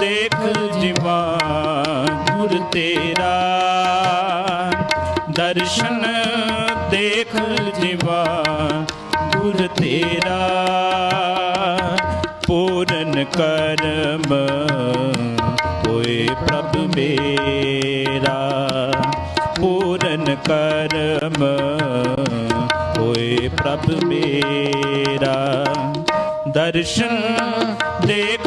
ਦੇਖ ਜਿਵਾ ਗੁਰ ਤੇਰਾ। ਦਰਸ਼ਨ ਦੇਖ ਜਿਵਾ ਗੁਰ ਤੇਰਾ। ਪੂਰਨ ਕਰਮ ਹੋਏ ਪ੍ਰਭ ਮੇਰਾ। ਪੂਰਨ ਕਰਮ ਹੋਏ ਪ੍ਰਭ ਮੇਰਾ। ਦਰਸ਼ਨ ਦੇਖ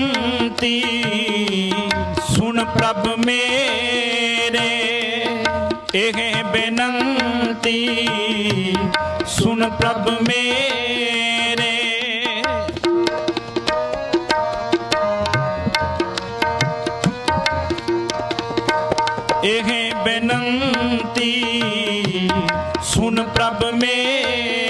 ਬੇਨੰਤੀ ਸੁਣ ਪ੍ਰਭ ਮੇਰੇ ਇਹ ਬੇਨੰਤੀ। ਸੁਣ ਪ੍ਰਭ ਮੇਰੇ। ਇਹ ਬੇਨੰਤੀ। ਸੁਣ ਪ੍ਰਭ ਮੇਰੇ।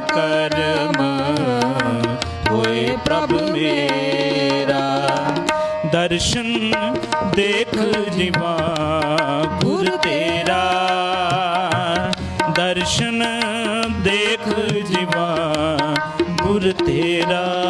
ਕਰਮ। ਹੋਏ ਪ੍ਰਭ ਮੇਰਾ। ਦਰਸ਼ਨ ਦੇਖ ਜਿਵਾ ਗੁਰ ਤੇਰਾ। ਦਰਸ਼ਨ ਦੇਖ ਜਿਵਾ ਗੁਰ ਤੇਰਾ।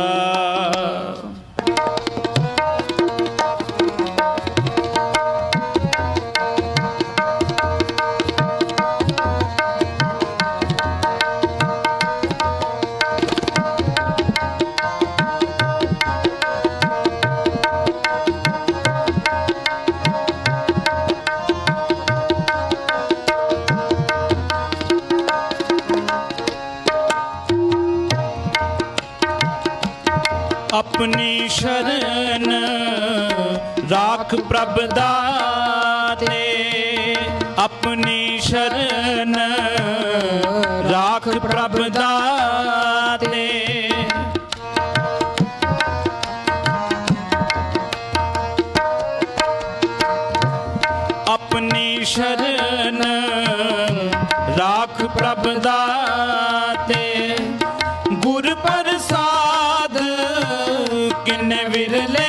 ਸ਼ਰਨ ਰਾਖ ਪ੍ਰਭ ਦਾਤੇ ਆਪਣੀ ਸ਼ਰਨ ਰਾਖ ਪ੍ਰਭ ਦਾਤੇ ਆਪਣੀ ਸ਼ਰਨ ਰਾਖ ਪ੍ਰਭ ਦਾਤੇ ਗੁਰ ਪ੍ਰਸਾਦ ਕਿਨ ਵਿਰਲੇ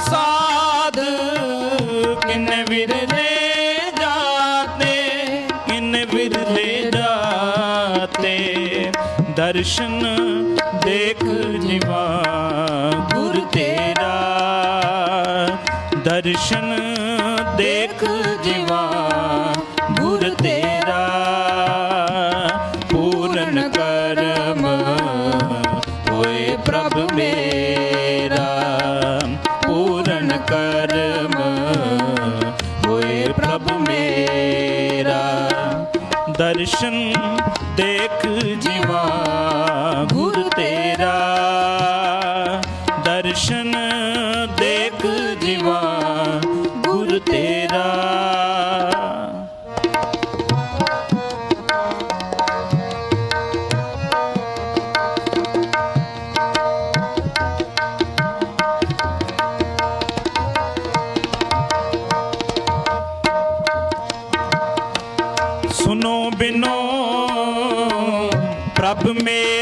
ਗੁਰ ਕਿਨ ਵਿਰਲੇ ਜਾਤੇ ਕਿਨ ਵਿਰਲੇ ਜਾਤੇ। ਦਰਸ਼ਨ ਦੇਖ ਜਿਵਾ ਗੁਰ ਤੇਰਾ। ਦਰਸ਼ਨ ਪੂਰਨ ਕਰਮ। ਹੋਏ ਪ੍ਰਭ ਮੇਰਾ ਦਰਸ਼ਨ ਦੇਖ ਜੀਵਾ। ਬਿਨੋ ਪ੍ਰਭ ਮੇ